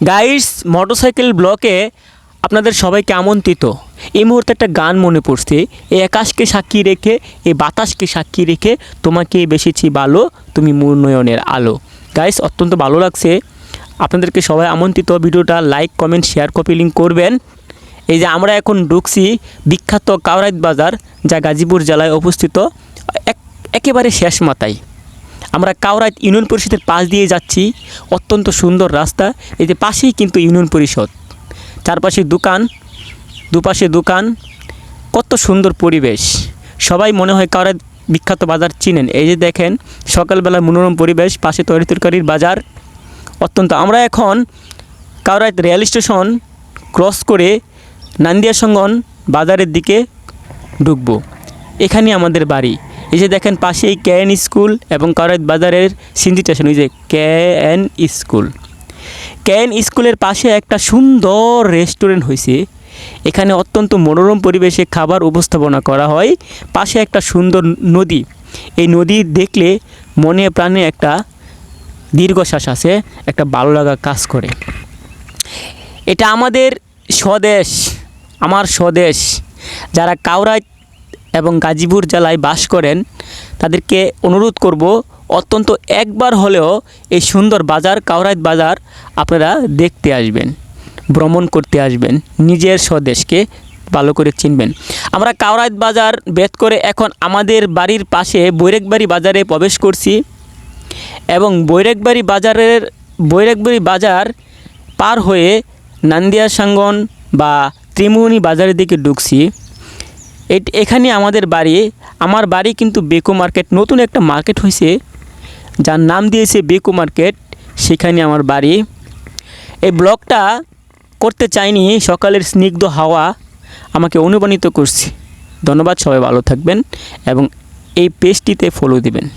Guys motorcycle ব্লকে আপনাদের সবাইকে আমন্ত্রিত। এই মুহূর্তে একটা গান মনে পড়ছে। এই আকাশকে সাক্ষী রেখে, এই বাতাসকে সাক্ষী রেখে তোমাকে বেসেছি ভালো তুমি উন্নয়নের আলো। গাইস অত্যন্ত ভালো লাগছে। আপনাদেরকে সবাই আমন্ত্রিত। ভিডিওটা like comment share copy link করবেন। এই যে আমরা এখন ঢুকছি বিখ্যাত কাউরাইত বাজার, যা গাজীপুর জেলায় অবস্থিত। এক একেবারে শেষ মাথায়। আমরা কাউরাইত ইউনিয়ন পরিষদের পাশ দিয়ে যাচ্ছি, অত্যন্ত সুন্দর রাস্তা। যে পাশেই কিন্তু ইউনিয়ন পরিষদ। চারপাশে দোকান, দুপাশে দোকান। কত সুন্দর পরিবেশ। সবাই মনে হয় কাউরাইত বিখ্যাত বাজার চিনেন। এই যে দেখেন সকালবেলা মনোরম পরিবেশ, পাশে তরি তরকারির বাজার। অত্যন্ত। আমরা এখন কাউরাইত রেল স্টেশন ক্রস করে নান্দিয়া সঙ্গন বাজারের দিকে ঢুকবো। এখানে আমাদের বাড়ি। এই যে দেখেন পাশেই কে এন স্কুল এবং কারাইত বাজারের সিন্ধি স্টেশন, ওই যে K N school. K N স্কুলের পাশে একটা সুন্দর রেস্টুরেন্ট হয়েছে। এখানে অত্যন্ত মনোরম পরিবেশে খাবার উপস্থাপনা করা হয়। পাশে একটা সুন্দর নদী। এই নদী দেখলে মনে প্রাণে একটা দীর্ঘশ্বাস আছে, একটা ভালো লাগা কাজ করে। এটা আমাদের স্বদেশ, আমার স্বদেশ। যারা কাউরাইত এবং গাজীপুর জেলায় বাস করেন, তাদেরকে অনুরোধ করব, অত্যন্ত একবার হলেও এই সুন্দর বাজার কাউরাইত বাজার আপনারা দেখতে আসবেন, ভ্রমণ করতে আসবেন, নিজের স্বদেশকে ভালো করে চিনবেন। আমরা কাউরাইত বাজার বেদ করে এখন আমাদের বাড়ির পাশে বৈরেকবাড়ি বাজারে প্রবেশ করছি এবং বৈরাগবাড়ি বাজারের, বৈরাগবাড়ি বাজার পার হয়ে নান্দিয়া সাঙ্গন বা ত্রিমুনি বাজারের দিকে ঢুকছি। এখানে আমাদের বাড়ি। আমার বাড়ি কিন্তু বেকো মার্কেট। নতুন একটা মার্কেট হয়েছে। যার নাম দিয়েছে বেকো মার্কেট। সেখানে আমার বাড়ি। এই ব্লগটা করতে চাইনি। সকালের স্নিগ্ধ হাওয়া আমাকে অনুপ্রাণিত করছি। ধন্যবাদ, সবাই ভালো থাকবেন এবং এই পেজটিতে ফলো দিবেন।